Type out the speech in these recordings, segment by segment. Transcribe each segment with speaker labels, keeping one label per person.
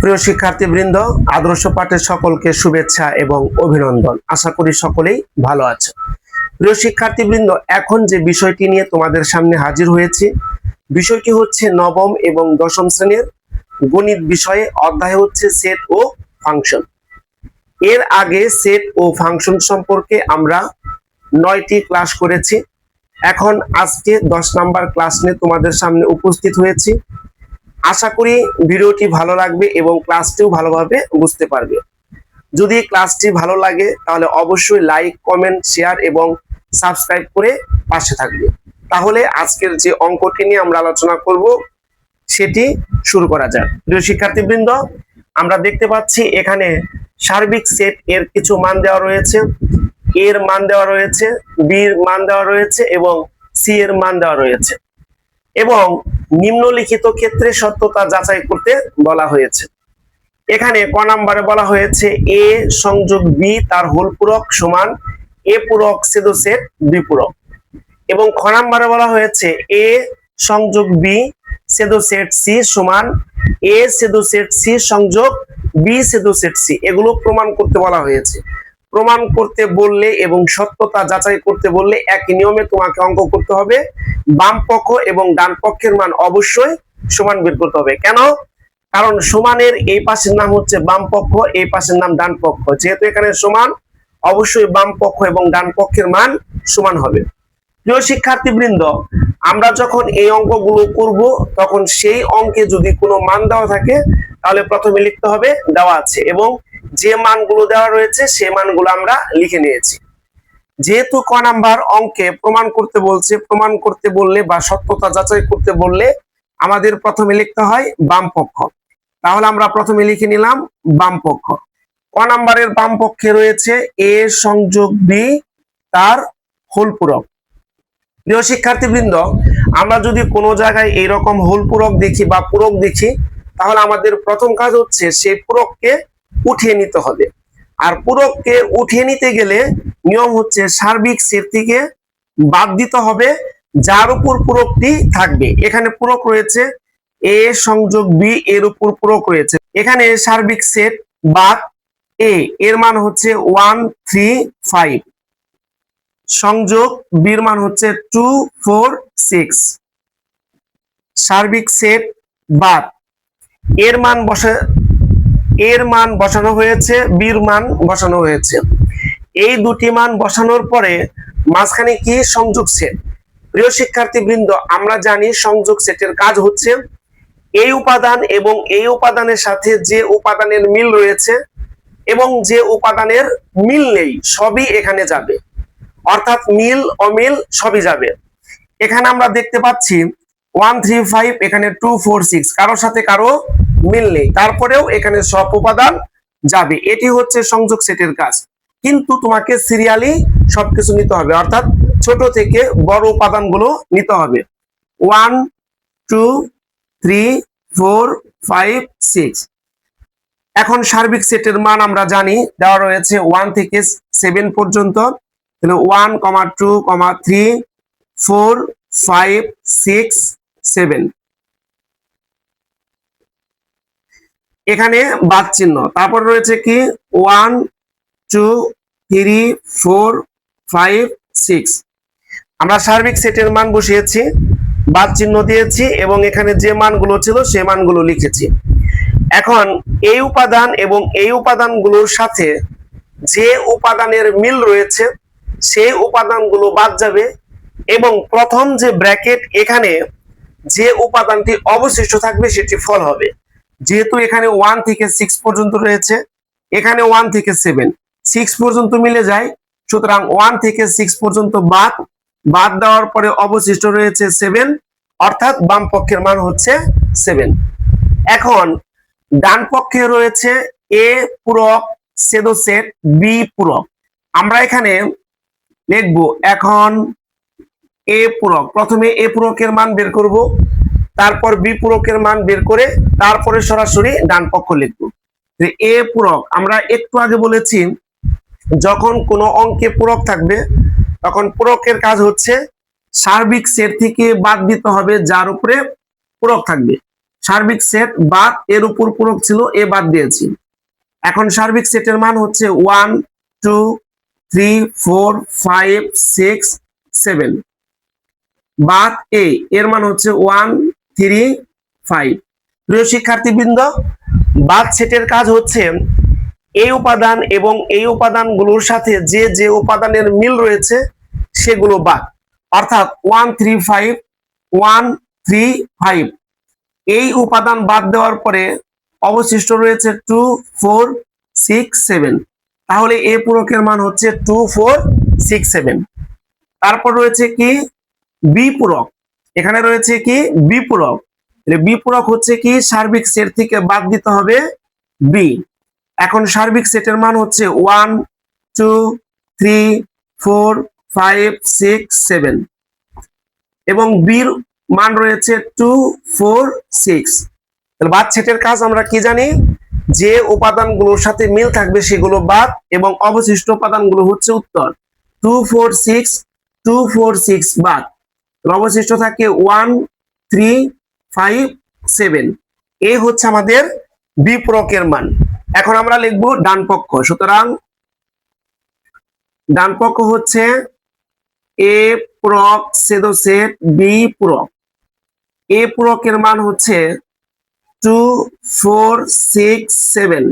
Speaker 1: প্রিয় শিক্ষার্থীবৃন্দ, আদর্শ পাঠের সকলকে শুভেচ্ছা এবং অভিনন্দন। আশা করি সকলেই ভালো আছে প্রিয় শিক্ষার্থীবৃন্দ, এখন যে বিষয়টি নিয়ে তোমাদের সামনে হাজির হয়েছি, বিষয়টি হচ্ছে নবম এবং দশম শ্রেণির গণিত বিষয়ে, অধ্যায় হচ্ছে সেট ও ফাংশন এর আগে সেট ও ফাংশন সম্পর্কে আমরা নয়টি ক্লাস করেছি। এখন আজকে দশ নাম্বার ক্লাস নিয়ে তোমাদের সামনে উপস্থিত হয়েছি। আশা করি ভিডিওটি ভালো লাগবে এবং ক্লাসটিও ভালোভাবে বুঝতে পারবে। যদি ক্লাসটি ভালো লাগে, তাহলে অবশ্যই লাইক, কমেন্ট, শেয়ার এবং সাবস্ক্রাইব করে পাশে থাকবে। তাহলে আজকের যে অঙ্কটি নিয়ে আমরা আলোচনা করব, সেটি শুরু করা যাক। প্রিয় শিক্ষার্থীবৃন্দ, আমরা দেখতে পাচ্ছি এখানে সার্বিক সেট এর কিছু মান দেওয়া রয়েছে। এর মান দেওয়া রয়েছে বির মান দেওয়া রয়েছে এবং সি এর মান দেওয়া রয়েছে। এবং নিম্নলিখিত ক্ষেত্রে সত্যতা যাচাই করতে বলা হয়েছে। এখানে ক নাম্বারে বলা হয়েছে, এ সংযোগ বি তার হোল পূরক সমান এ পূরক সেদো সেট বি পূরক। এবং খ নাম্বারে বলা হয়েছে, এ সংযোগ বি সেদো সেট সি সমান এ সেদো সেট সি সংযোগ বি সেদো সেট সি। এগুলো প্রমাণ করতে বলা হয়েছে। প্রমাণ করতে বললে এবং সত্যতা যাচাই করতে বললে একই নিয়মে তোমাকে অঙ্ক করতে হবে। বাম পক্ষ এবং ডান পক্ষের মান অবশ্যই সমান বের করতে হবে। কেন? কারণ সমানের এই পাশের নাম হচ্ছে বাম পক্ষ, এই পাশের নাম ডান পক্ষ। যেহেতু এখানে সমান, অবশ্যই বাম পক্ষ এবং ডান পক্ষের মান সমান হবে। প্রিয় শিক্ষার্থীবৃন্দ আমরা যখন এই অঙ্কগুলো করব, তখন সেই অঙ্কে যদি কোনো মান দেওয়া থাকে, তাহলে প্রথমে লিখতে হবে দেওয়া আছে এবং যে মানগুলো দেওয়া রয়েছে সে মানগুলো আমরা লিখে নিয়েছি। যেহেতু ক নাম্বার অঙ্কে প্রমাণ করতে বলছে, প্রমাণ করতে বললে বা সত্যতা যাচাই করতে বললে আমাদের প্রথমে লিখতে হয় বাম পক্ষ। তাহলে আমরা প্রথমে লিখে নিলাম বাম পক্ষ। ক নাম্বারের বামপক্ষে রয়েছে এ সংযোগ বি তার হোল পূরক। প্রিয় শিক্ষার্থীবৃন্দ, আমরা যদি কোনো জায়গায় এইরকম হোল পূরক দেখি বা পূরক দেখি, তাহলে আমাদের প্রথম কাজ হচ্ছে সেই পূরককে উঠিয়ে নিতে হবে। আর পূরককে উঠিয়ে নিতে গেলে নিয়ম হচ্ছে সার্বিক সেট থেকে বাদ দিতে হবে, যার উপর পূরকটি থাকবে। এখানে পূরক রয়েছে, এ সংযোগ বি এর উপর পূরক রয়েছে। এখানে সার্বিক সেট বাদ এ, এর মান হচ্ছে ওয়ান থ্রি ফাইভ। সংযোগ বির মান হচ্ছে টু ফোর সিক্স সার্বিক সেট বাদ এর মান বসে, এর মান বসানো হয়েছে, বির মান বসানো হয়েছে। এই দুটি মান বসানোর পরে মাঝখানে কি সংযোগ সেট প্রিয় শিক্ষার্থী বৃন্দ আমরা জানি সংযোগ সেটের কাজ হচ্ছে এই উপাদান এবং এই উপাদানের সাথে যে উপাদানের মিল রয়েছে এবং যে উপাদানের মিল নেই, সবই এখানে যাবে। অর্থাৎ মিল, অমিল সবই যাবে। এখানে আমরা দেখতে পাচ্ছি ওয়ান থ্রি ফাইভ এখানে টু ফোর সিক্স কারোর সাথে কারও মিল নেই। তারপরেও এখানে সব উপাদান যাবে। এটি হচ্ছে সংযোগ সেটের কাজ। কিন্তু তোমাকে সিরিয়ালি সবকিছু নিতে হবে। অর্থাৎ ছোট থেকে বড় উপাদানগুলো নিতে হবে। One two three four five six এখন সার্বিক সেটের মান আমরা জানি, দেওয়া রয়েছে ওয়ান থেকে সেভেন পর্যন্ত। One comma two comma three four five six seven এখানে বাদ চিহ্ন। তারপর রয়েছে কি? One two three four five six আমরা সার্বিক সেটের মান বসিয়েছি, বাদ চিহ্ন দিয়েছি এবং এখানে যে মানগুলো ছিল সে মানগুলো লিখেছি। এখন এই উপাদান এবং এই উপাদানগুলোর সাথে যে উপাদানের মিল রয়েছে সেই উপাদানগুলো বাদ যাবে এবং প্রথম যে ব্র্যাকেট এখানে যে উপাদানটি অবশিষ্ট থাকবে সেটি ফল হবে। যেহেতু এখানে ওয়ান থেকে সিক্স পর্যন্ত রয়েছে, এখানে ওয়ান থেকে সেভেন সিক্স পর্যন্ত মিলে যায়, সুতরাং ওয়ান থেকে সিক্স পর্যন্ত বাদ। বাদ দেওয়ার পরে অবশিষ্ট রয়েছে সেভেন অর্থাৎ বাম পক্ষের মান হচ্ছে সেভেন এখন ডান পক্ষে রয়েছে এ পূরক, সেদো সেট বি পূরক। আমরা এখানে লিখব, এখন এ পূরক। প্রথমে এ পূরকের মান বের করব, তারপর বি পূরকের মান বের করে তারপরে সরাসরি ডান পক্ষ লিখব। যে এ পূরক, আমরা একটু আগে বলেছি, যখন কোনো অঙ্কে পূরক থাকবে, তখন পূরকের কাজ হচ্ছে সার্বিক সেট থেকে বাদ দিতে হবে যার উপরে পূরক থাকবে। সার্বিক সেট বাদ, এর উপর পূরক ছিল, এ বাদ দিয়েছি। এখন সার্বিক সেটের মান হচ্ছে one two three four five six seven বাদ এ এর মান হচ্ছে ওয়ান থ্রি ফাইভ প্রিয় শিক্ষার্থীবৃন্দ, বাদ সেটের কাজ হচ্ছে এই উপাদান এবং এই উপাদানগুলোর সাথে যে যে উপাদানের মিল রয়েছে, সেগুলো বাদ। অর্থাৎ one three five one three five এই উপাদান বাদ দেওয়ার পরে অবশিষ্ট রয়েছে টু ফোর সিক্স সেভেন তাহলে এ পূরকের মান হচ্ছে টু ফোর সিক্স সেভেন তারপর রয়েছে কি? বি পূরক। এখানে রয়েছে কি? বি পূরক। বি পূরক হচ্ছে কি? সার্বিক সেট থেকে বাদ দিতে হবে বি এখন সার্বিক সেটের মান হচ্ছে one two three four five six seven এবং বির মান রয়েছে টু ফোর সিক্স বাদ সেটের কাজ আমরা কি জানি? যে উপাদানগুলোর সাথে মিল থাকবে সেগুলো বাদ এবং অবশিষ্ট উপাদানগুলো হচ্ছে উত্তর। Two four six two four six বাদ। অবশিষ্ট থাকে one three five seven A হচ্ছে আমাদের বিপ্রকের মান। এখন আমরা লিখব ডান পক্ষ। সুতরাং ডান পক্ষ হচ্ছে এ প্রক সেদোসেট বি প্রক। এ প্রকের মান হচ্ছে টু ফোর সিক্স সেভেন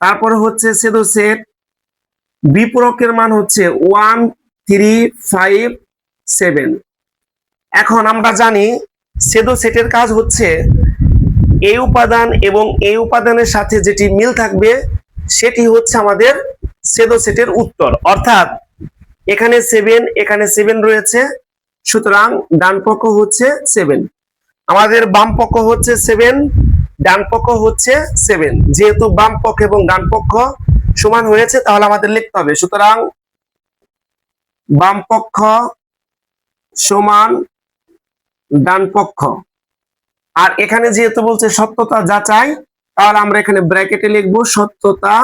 Speaker 1: তারপরে হচ্ছে সেদোসেট সেট। প্রকের মান হচ্ছে ওয়ান থ্রি ফাইভ সেভেন এখন আমরা জানি সেদো সেটের কাজ হচ্ছে এই উপাদান এবং এই উপাদানের সাথে যেটি মিল থাকবে সেটি হচ্ছে আমাদের সেদো সেটের উত্তর। অর্থাৎ এখানে সেভেন এখানে সেভেন রয়েছে। সুতরাং ডান পক্ষ হচ্ছে সেভেন আমাদের বাম পক্ষ হচ্ছে সেভেন ডান পক্ষ হচ্ছে সেভেন যেহেতু বাম পক্ষ এবং ডান পক্ষ সমান হয়েছে, তাহলে আমাদের লিখতে হবে। সুতরাং বাম পক্ষ সমান ডান পক্ষ। আর এখানে যেহেতু বলছে সত্যতা যাচাই, তাহলে আমরা এখানে ব্র্যাকেটে লিখব, সত্যতা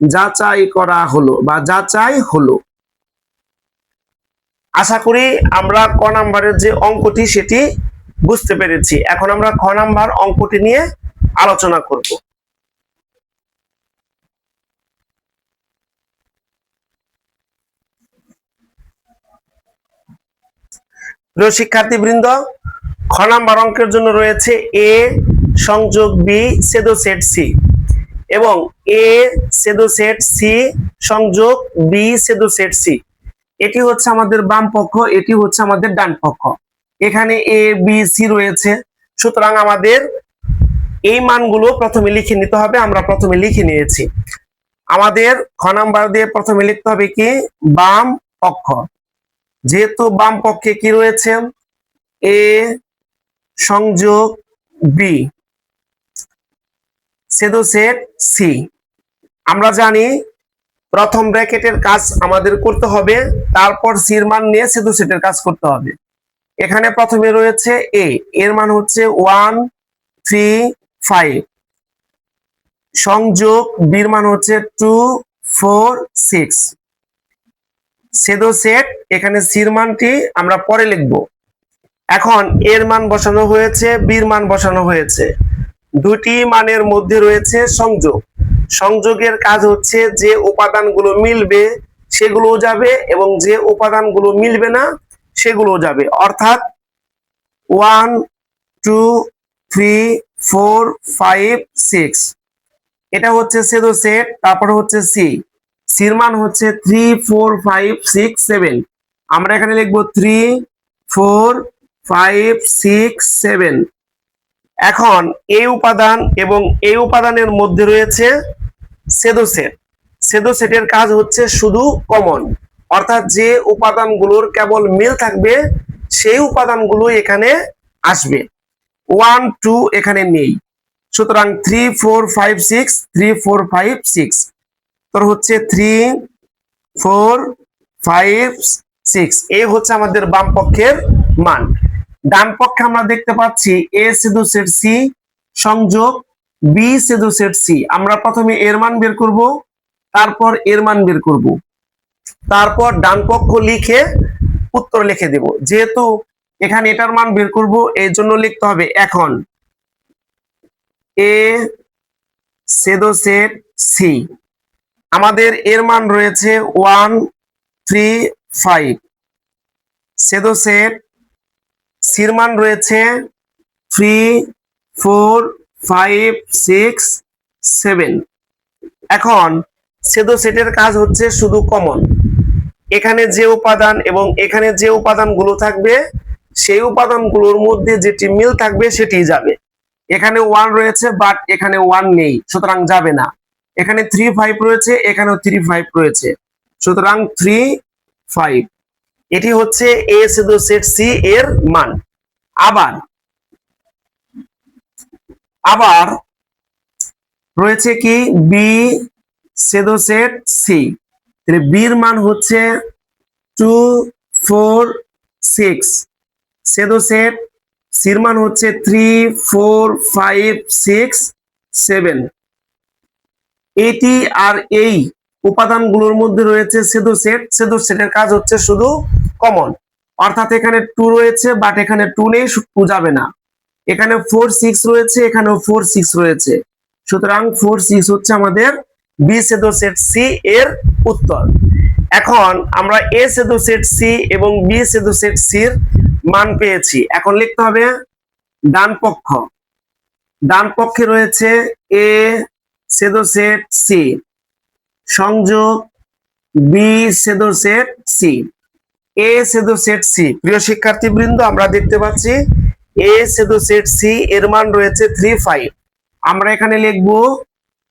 Speaker 1: যাচাই করা হলো বা যাচাই হলো। আশা করি আমরা ক নাম্বারের যে অঙ্কটি, সেটি বুঝতে পেরেছি। এখন আমরা খ নাম্বার অঙ্কটি নিয়ে আলোচনা করব। প্রিয় শিক্ষার্থীবৃন্দ, খ নাম্বার অঙ্কের জন্য রয়েছে এ সংযোগ বি সেদো সেট সি এবং এ সেদো সেট সি সংযোগ বি সেদো সেট সি এটি হচ্ছে আমাদের বাম পক্ষ, এটি হচ্ছে আমাদের ডান পক্ষ। এখানে এ বি সি রয়েছে। সুতরাং আমাদের এই মানগুলো প্রথমে লিখে নিতে হবে, আমরা প্রথমে লিখে নিয়েছি। আমাদের খ নাম্বার দিয়ে প্রথমে লিখতে হবে কি? বাম পক্ষ। যেহেতু বাম পক্ষে কি রয়েছে? এ সংযোগ বি সেদো সেট সি আমরা জানি প্রথম ব্র্যাকেটের কাজ আমাদের করতে হবে, তারপর সির মান নিয়ে সেদো সেটের কাজ করতে হবে। এখানে প্রথমে রয়েছে এ এর মান হচ্ছে ওয়ান থ্রি ফাইভ সংযোগ বির মান হচ্ছে টু ফোর সিক্স সেদো সেট, এখানে সির মানটি আমরা পরে লিখব। এখন এর মান বসানো হয়েছে বীর মান বসানো হয়েছে। দুটি মানের মধ্যে রয়েছে সংযোগ। সংযোগের কাজ হচ্ছে যে উপাদানগুলো মিলবে সেগুলো যাবে এবং যে উপাদানগুলো মিলবে না সেগুলো যাবে। অর্থাৎ one two three four five six এটা হচ্ছে সেদো সেট, তারপর হচ্ছে সি সির মান হচ্ছে three four five six seven আমরা এখানে লিখব three four five six seven এখন এই উপাদান এবং এই উপাদানের মধ্যে রয়েছে সেদো সেট। সেদো সেটের কাজ হচ্ছে শুধু কমন অর্থাৎ যে উপাদানগুলোর কেবল মিল থাকবে, সেই উপাদানগুলো এখানে আসবে। ওয়ান, টু এখানে নেই। সুতরাং three, four, five, six, three, four, five, six. তোর হচ্ছে থ্রি, ফোর, ফাইভ, সিক্স। এই হচ্ছে আমাদের বাম পক্ষের মান। ডান পক্ষে আমরা দেখতে পাচ্ছি এ সেদু সেট সি সংযোগ, বি সেদু সেট সি। আমরা প্রথমে এর মান বের করব, তারপর এর মান বের করব। তারপর ডান পক্ষ লিখে উত্তর লিখে দেব। যেহেতু এখানে এটার মান বের করব, এর জন্য লিখতে হবে এখন এ সেদো সেট সি আমাদের এর মান রয়েছে ওয়ান থ্রি ফাইভ সেদো সেট সির মান রয়েছে three four five six seven এখন সেদো সেটের কাজ হচ্ছে শুধু কমন এখানে যে উপাদান এবং এখানে যে উপাদানগুলো থাকবে, সেই উপাদানগুলোর মধ্যে যেটি মিল থাকবে সেটি যাবে। এখানে ওয়ান রয়েছে বাট এখানে ওয়ান নেই, সুতরাং যাবে না। এখানে থ্রি ফাইভ রয়েছে, এখানেও থ্রি ফাইভ রয়েছে। সুতরাং থ্রি ফাইভ এটি হচ্ছে এ সেদো সেট সি এর মান। আবার আবার রয়েছে কি? বি সেদো সেট সি তাহলে বির মান হচ্ছে টু ফোর সিক্স সেদো সেট সির মান হচ্ছে three four five six seven এটি আর এই উপাদানগুলোর মধ্যে রয়েছে সেদো সেট সেদো সেটের কাজ হচ্ছে শুধু কমন অর্থাৎ এখানে টু রয়েছে বাট এখানে টু নেই টু যাবে না। এখানে ফোর সিক্স রয়েছে, এখানেও ফোর সিক্স রয়েছে। সুতরাং ফোর সিক্স হচ্ছে আমাদের বি সেদো সেট সি এর উত্তর। এখন আমরা এ সেদো সেট সি এবং বি সেদো সেট সির মান পেয়েছি। এখন লিখতে হবে ডান পক্ষ। ডান পক্ষে রয়েছে এ সেদো সেট সি সংযোগ বি সেদো সেট সি। এ সেদো সেট সি। প্রিয় শিক্ষার্থীবৃন্দ, আমরা দেখতে পাচ্ছি এ সেদো সেট সি এর মান রয়েছে থ্রি ফাইভ আমরা এখানে লিখব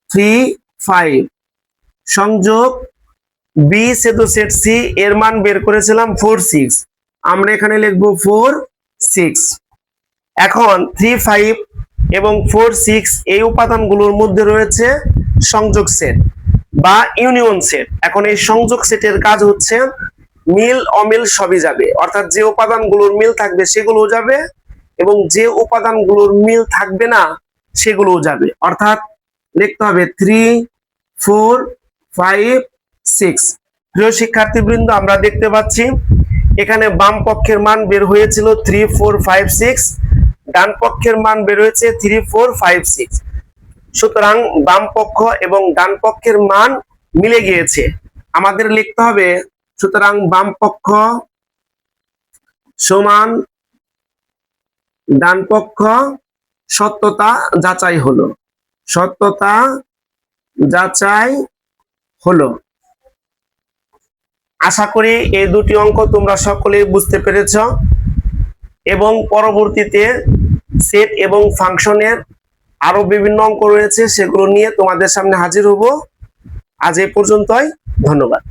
Speaker 1: থ্রি ফাইভ সংযোগ বি সেদো সেট সি এর মান বের করেছিলাম ফোর সিক্স আমরা এখানে লিখব ফোর সিক্স এখন থ্রি ফাইভ এবং ফোর সিক্স এই উপাদানগুলোর মধ্যে রয়েছে সংযোগ সেট বা ইউনিয়ন সেট এখন এই সংযোগ সেটের কাজ হচ্ছে মিল, অমিল সবই যাবে। অর্থাৎ যে উপাদানগুলোর মিল থাকবে সেগুলোও যাবে এবং যে উপাদানগুলোর মিল থাকবে না সেগুলোও যাবে। অর্থাৎ লিখতে হবে থ্রি ফোর, ফাইভ, সিক্স। প্রিয় শিক্ষার্থীবৃন্দ, আমরা দেখতে পাচ্ছি, এখানে বাম পক্ষের মান বের হয়েছিল থ্রি ফোর ফাইভ সিক্স ডান পক্ষের মান বের হয়েছে থ্রি ফোর ফাইভ সিক্স সুতরাং বাম পক্ষ এবং ডান পক্ষের মান মিলে গিয়েছে। আমাদের লিখতে হবে, সুতরাং বাম পক্ষ সমান ডান পক্ষ সত্যতা যাচাই হলো। সত্যতা যাচাই হলো। আশা করি এই দুটি অঙ্ক তোমরা সকলে বুঝতে পেরেছ এবং পরবর্তীতে সেট এবং ফাংশনের আরও বিভিন্ন অঙ্ক রয়েছে সেগুলো নিয়ে তোমাদের সামনে হাজির হব। আজ এ পর্যন্তই, ধন্যবাদ।